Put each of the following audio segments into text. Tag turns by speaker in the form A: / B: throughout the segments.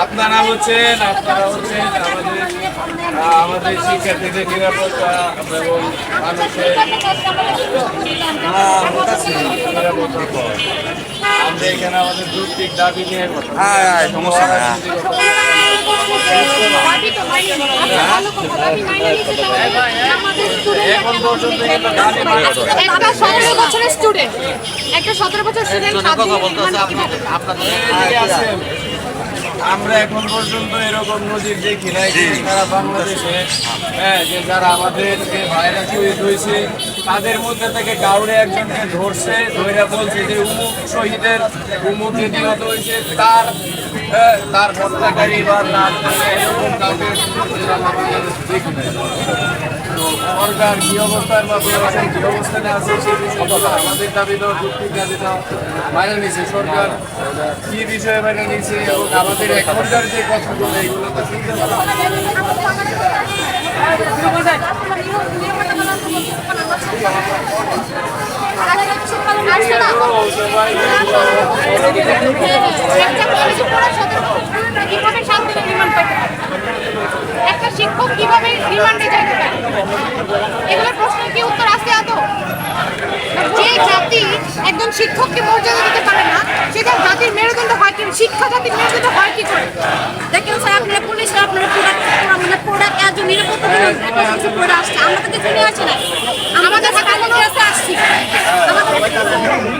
A: আপনার নাম আপনারা হচ্ছেন আমাদের আমাদের শিক্ষার্থীদের নিরাপত্তা এবং আমাদের যৌক্তিক দাবি নিয়ে
B: হ্যাঁ, হ্যাঁ, সমস্যা নাই।
A: এখন পর্যন্ত কিন্তু দাবি
C: একটা সতেরো বছরের স্টুডেন্ট একটা সতেরো বছর স্টুডেন্ট
A: আমরা এখন পর্যন্ত এরকম নজির দেখি নাই যে তারা বাংলাদেশে হ্যাঁ যে যারা আমাদের যে ভাইরাস হয়েছে তাদের মধ্যে থেকে কাউরে একজনকে ধরছে ধরে বলছে যে উমুক শহীদের, উমুক নিহত হয়েছে, তার তার হত্যাকারী বা তার এরকম কাউকে সরকার কি অবস্থার বা প্রশাসন কি অবস্থানে আছে সেই বিষয়ে আমাদের দাবি দেওয়া যুক্তির দাবি দেওয়া বাইরে নিয়েছে। সরকার কি বিষয়ে বাইরে নিয়েছে এবং আমাদের এখনকার যে কথাগুলো এগুলো তো শুনতে পারো
C: কীভাবে রিমান্ডে যাইতে পারে এগুলোর প্রশ্নের যে জাতি একজন শিক্ষককে মর্যাদা দিতে পারে না সেটা জাতির মেরুদণ্ড হয় কি শিক্ষা জাতির মেরুদণ্ড হয় কি
D: দেখেন স্যার আপনারা পুলিশরা আপনারা প্রোডাক্ট মানে প্রোডাক্ট এত নিরাপত্তা করে আসছে আমরা আমাদের সাথে আমরা কাছে আসছি আমাদের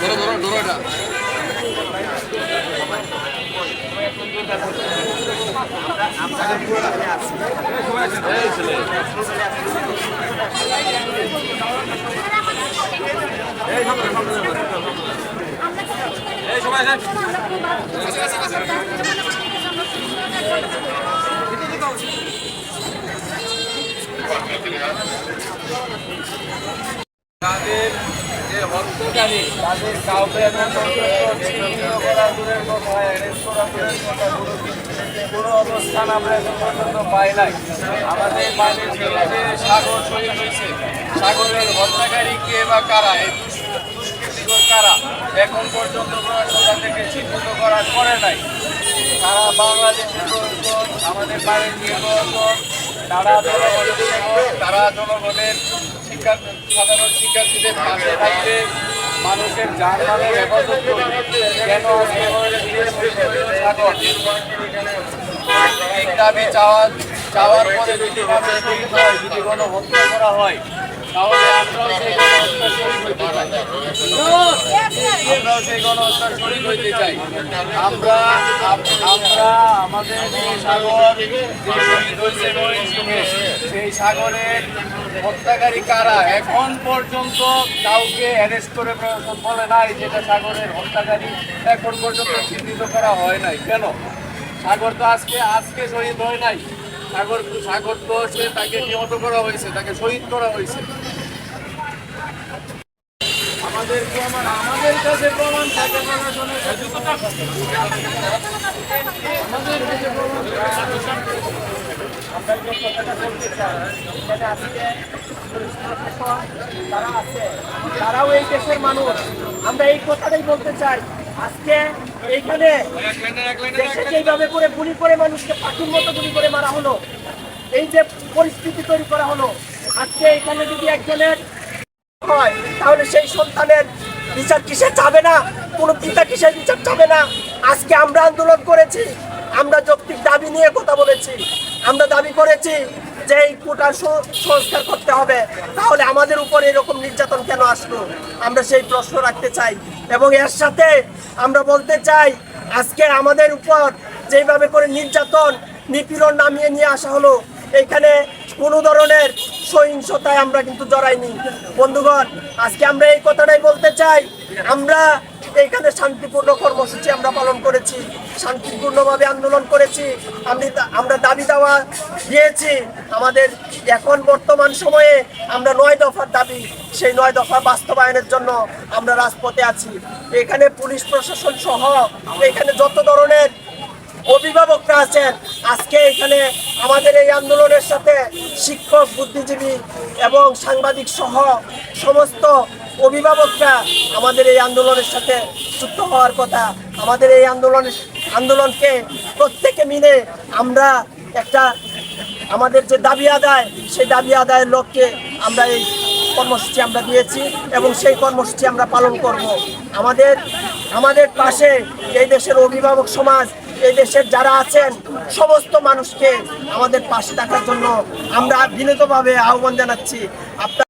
A: ধরো ধরো ধরো এটা এই সময় যান তাদের যে হত্যাকারী তাদের কাউকে করা দূরের কথা অ্যারেস্ট করা দূরের কথা কোনো অবস্থান আমরা এখন পর্যন্ত পাই নাই আমাদের ছেলে যে সাগর শহীদ হয়েছে সাগরের হত্যাকারী কে বা কারা এই দুষ্কৃতিকর কারা এখন পর্যন্ত প্রশাসন তাদেরকে চিহ্নিত করা করে নাই সারা বাংলাদেশের প্রশাসন আমাদের বাড়ির নির্বাচন তারা জনগণের তারা জনগণের শিক্ষা সাধারণ শিক্ষার্থীদের পাশে থাকবে। মানুষের জানমালের এই দাবি চাওয়া চাওয়ার পরে যদি মানুষ শহীদ যদি কোনো হত্যা করা হয়, তাহলে আমরাও সেই গণহত্যার শহীদ হইতে সেই গণহত্যার শহীদ হইতে চাই। আমরা আমরা সেই সাগরের হত্যাকারী কারা? এখন পর্যন্ত কাউকে অ্যারেস্ট করে নাই যেটা সাগরের হত্যাকারী। এখন পর্যন্ত চিহ্নিত করা হয় নাই। কেন? সাগর তো আজকে আজকে শহীদ হয় নাই। সাগর সাগর তো সে তাকে নিহত করা হয়েছে, তাকে শহীদ করা হয়েছে। আমাদের কাছে প্রমাণ থাকে
E: আছে তারাও এই দেশের মানুষ। আমরা এই কথাটাই বলতে চাই। আজকে এইখানে দেশে যেভাবে করে গুলি করে মানুষকে পাখির মতো গুলি করে মারা হলো, এই যে পরিস্থিতি তৈরি করা হলো, আজকে এখানে যদি একজনের হয়, তাহলে সেই সন্তানের বিচার কিসে চাবে না? কোনো পিতা কিসের বিচার চাবে না? আজকে আমরা আন্দোলন করেছি, আমরা যৌক্তিক দাবি নিয়ে কথা বলেছি, আমরা দাবি করেছি যে এই কোটার সংস্কার করতে হবে। তাহলে আমাদের উপর এরকম নির্যাতন কেন আসলো? আমরা সেই প্রশ্ন রাখতে চাই। এবং এর সাথে আমরা বলতে চাই, আজকে আমাদের উপর যেভাবে করে নির্যাতন, নিপীড়ন নামিয়ে নিয়ে আসা হলো, এখানে কোনো ধরনের সহিংসতায় আমরা কিন্তু জড়াইনি। বন্ধুগণ, আজকে আমরা এই কথাটাই বলতে চাই। আমরা এইখানে শান্তিপূর্ণ কর্মসূচি আমরা পালন করেছি, শান্তিপূর্ণভাবে আন্দোলন করেছি। আমি আমরা দাবি দেওয়া দিয়েছি। আমাদের এখন বর্তমান সময়ে আমরা নয় দফার দাবি। সেই নয় দফা বাস্তবায়নের জন্য আমরা রাজপথে আছি। এখানে পুলিশ প্রশাসন সহ এখানে যত ধরনের অভিভাবকরা আছেন। আজকে এখানে আমাদের এই আন্দোলনের সাথে শিক্ষক, বুদ্ধিজীবী এবং সাংবাদিক সহ সমস্ত অভিভাবকরা আমাদের এই আন্দোলনের সাথে যুক্ত হওয়ার কথা। আমাদের এই আন্দোলনের আন্দোলনকে প্রত্যেকে মিলে আমরা একটা, আমাদের যে দাবি আদায়, সেই দাবি আদায়ের লক্ষ্যে আমরা এই কর্মসূচি আমরা দিয়েছি এবং সেই কর্মসূচি আমরা পালন করব। আমাদের আমাদের পাশে এই দেশের অভিভাবক সমাজ, এই দেশের যারা আছেন, সমস্ত মানুষকে আমাদের পাশে থাকার জন্য আমরা বিনীতভাবে আহ্বান জানাচ্ছি। আপনার